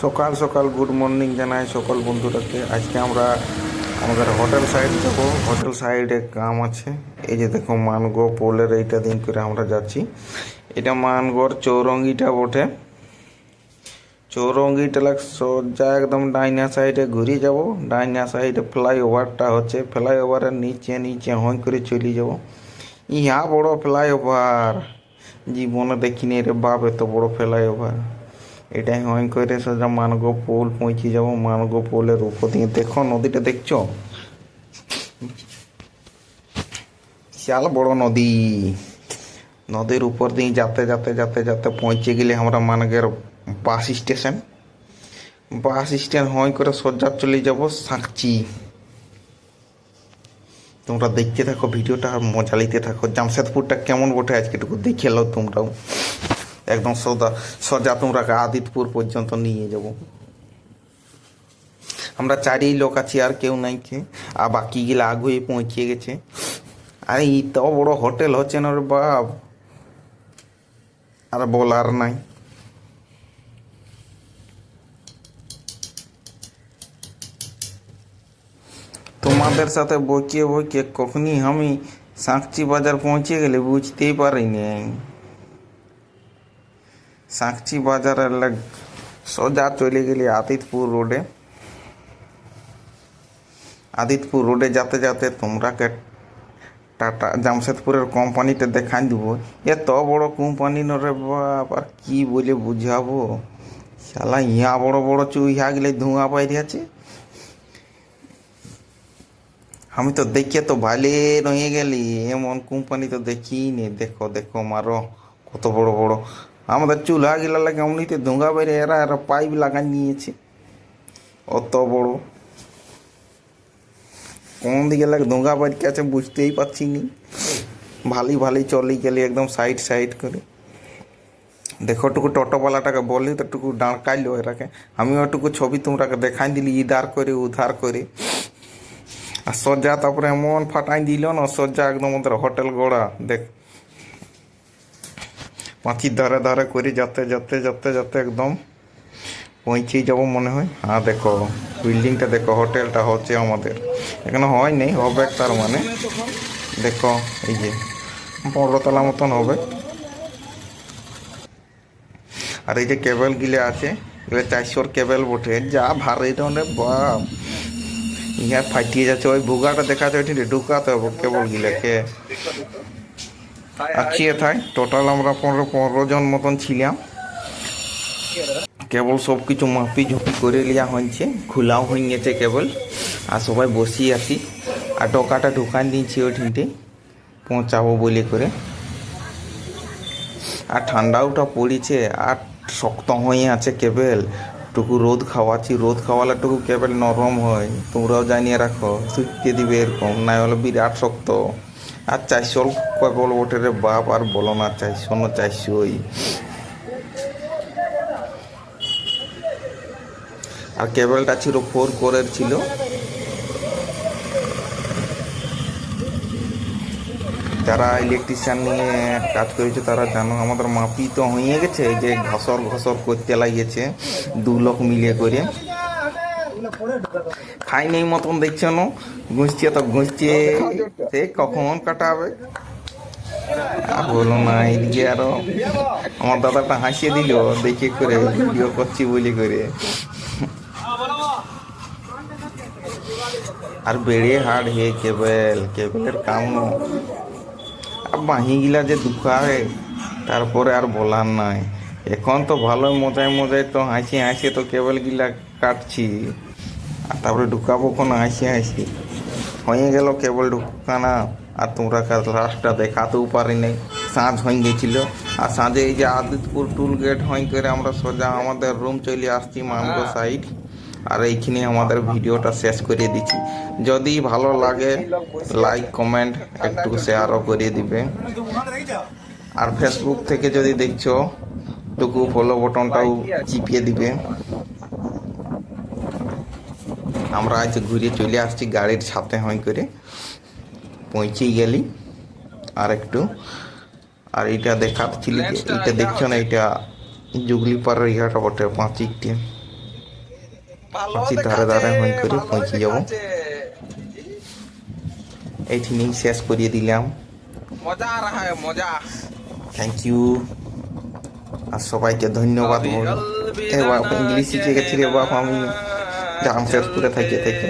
সকাল সকাল good morning জানাই সকল বন্ধুরাকে আজকে আমরা আমাদের হোটেল সাইড যাব। হোটেল সাইডে কাম আছে। এই যে দেখো মানগো পোলের এইটা দিন করে আমরা যাচ্ছি। এটা মানগড় চৌরঙ্গিটা বটে। চৌরঙ্গিটা লাগ সোজা একদম ডাইনা সাইডে ঘুরে যাব। ডাইনা সাইডে ফ্লাইওভারটা হচ্ছে। ফ্লাইওভারের নিচে নিচে হই করে চলে যাব। ইহা বড় ফ্লাইওভার। জীবনে দেখিনি রে বাপ, এত বড় ফ্লাইওভার। এটাই হই করে সোজা মানগো পোল পৌঁছে যাব মানগো পোলের উপর দিয়ে। দেখো নদীটা দেখছ? বিশাল বড় নদী। নদীর উপর দিয়ে যাতে যাতে যাতে যাতে পৌঁছে গেলে আমরা মানগের বাস স্টেশন। বাস স্ট্যান্ড হয় করে সোজা চলে যাব সাঁকচি। তোমরা দেখতে থাকো, ভিডিওটা মজা নিতে থাকো। জামশেদপুরটা কেমন বটে? আজকে একটু দেখে লো তোমরাও। একদম সোজা সোজা তোমরা আদিতপুর পর্যন্ত নিয়ে যাব। আমরা চারি লোক আছি, আর কেউ নাই কে। আর বাকি গিলা আগুয়ে পৌঁছে গেছে। আরে, ইত বড় হোটেল হচ্ছে না বাপ। আর বলার নাই। তোমাদের সাথে বকিয়ে বকিয়ে কখনই আমি সাঁকচি বাজার পৌঁছে গেলে বুঝতেই পারিনি। সাঁকচি বাজারের লাগ সোজা চলে গেলি আদিতপুর রোডে আদিতপুর রোডে যাতে যেতে তোমরাকে টাটা জামশেদপুরের কোম্পানিটা দেখাই দিব এত বড় কোম্পানি রে বাপ আর কি বলে বুঝাবো শালা ইয়া বড় বড় চুইহা গেলে ধোঁয়া বাইরে আছে আমি তো দেখে তো ভালে রয়ে গেলি এমন কোম্পানি তো দেখিনি দেখো দেখো মারো কত বড় বড় আমাদের চুলা গিলা লাগে এমনিতে ধোঁয়া বাইরে এরা এরা পাইপ লাগাই নিয়েছে। অত বড়। কোন দিকে লাগে ধোঁয়া বাইরে আছে বুঝতেই পারছি নি। ভালি ভালি চলে গেলি একদম সাইড সাইড করে। দেখো টুকু টোটোওয়ালাটাকে বললি তো টুকু ডাঁড়কাইলো এরাকে। আমিও টুকু ছবি তোমরাকে দেখাই দিলি ইধার করে, উধার করে। আর সজ্জা তারপরে এমন ফাটাই দিল না সজ্জা একদম ওদের হোটেল গোড়া। দেখ পাঁচির ধারে ধারে করে, যাতে যাতে যাতে যাতে একদম পৌঁছেই যাব মনে হয়। হ্যাঁ দেখো বিল্ডিংটা দেখো হোটেলটা হচ্ছে আমাদের। এখানে হয় নেই, হবে তার মানে। দেখো, এই যে বড়তলা মতন হবে। আর এই যে কেবল গিলে আছে, এগুলো চারশোর কেবল বটে। যা ভারী রে বাপ! ইহা ফাটিয়ে যাচ্ছে। ওই ভুগাটা দেখাচ্ছে ওইটি ঢুকাতে হবে কেবল গিলাকে। আছি এথায়। টোটাল আমরা পনেরো পনেরো জন মতন ছিলাম। কেবল সব কিছু মাপি ঝুপি করে নেওয়া হয়েছে, খোলাও হয়ে গেছে কেবল। আর সবাই বসি আছি। আর টোকাটা ঢুকান দিয়েছি ওইঠিনতে পৌঁছাবো বলে করে। আর ঠান্ডাওটা পড়েছে, আর শক্ত হয়ে আছে কেবল। টুকু রোদ খাওয়াচ্ছি, রোদ খাওয়ালে টুকু কেবল নরম হয়। তোমরাও জানিয়ে রাখো, শুকিয়ে দিবে এরকম, না হলে বিরাট শক্ত। আর চারশো কেবল ওঠে রে বাপ, আর বলো না চারশো না চারশোই আর কেবলটা ছিল ফোর কোরের ছিল। যারা ইলেকট্রিশিয়ান নিয়ে কাজ করেছে, তারা জানো আমাদের মাপি তো হয়ে গেছে যে ঘসর ঘসর করতে লাগিয়েছে, দু লোক মিলিয়ে করে। খাই নেই মতন দেখছ না? ঘুষছে তো ঘুষছে। সে কখন কাটাবে? বলো না, এদিকে আরও। আমার দাদাটা হাসিয়ে দিল, দেখে করে ভিডিও করছি বলি করে। আর বেড়ে হাড় হে কেবল, কেবলের কাম। আর বাহিগুলা যে দুখায় তারপরে আর বলার নাই। এখন তো ভালো মজায় মজায় তো হাসি হাসি তো কেবল গিলা কাটছি। আর তারপরে ঢুকাবো কোনো হাসি হাসি। হয়ে গেল কেবল ঢুকানা আর তোমরা লাস্টটা দেখাতেও পারি নাই সাঁঝ হয়ে গেছিল। আর সাঁঝে এই যে আদিতপুর টুল গেট হয়ে করে আমরা সোজা আমাদের রুম চলে আসছি মানগো সাইড আর এইখানে আমাদের ভিডিওটা শেষ করে দিচ্ছি। যদি ভালো লাগে লাইক কমেন্ট একটু শেয়ারও করে দিবে। আর ফেসবুক থেকে যদি দেখছ টুকু ফলো বটনটাও চিপিয়ে দিবে। আমরা আজ ঘুরে চলে আসছি গাড়ির ছাতে হই করে। পৌঁছে গেলি। আর একটু আর এটা দেখাচ্ছিল যে এটা দেখছ না এটা জুগলি পাড়ার ইহাটা বটে পাঁচিকটি পাঁচির ধারে ধারে হই করে পৌঁছে যাব। এইখানেই শেষ করিয়ে দিলাম। মজা আর হ্যাঁ মজা। থ্যাংক ইউ আর সবাইকে ধন্যবাদ বল। এ ইংলিশ শিখে গেছি রে বাপ আমি জামশেদপুরে থেকে থেকে।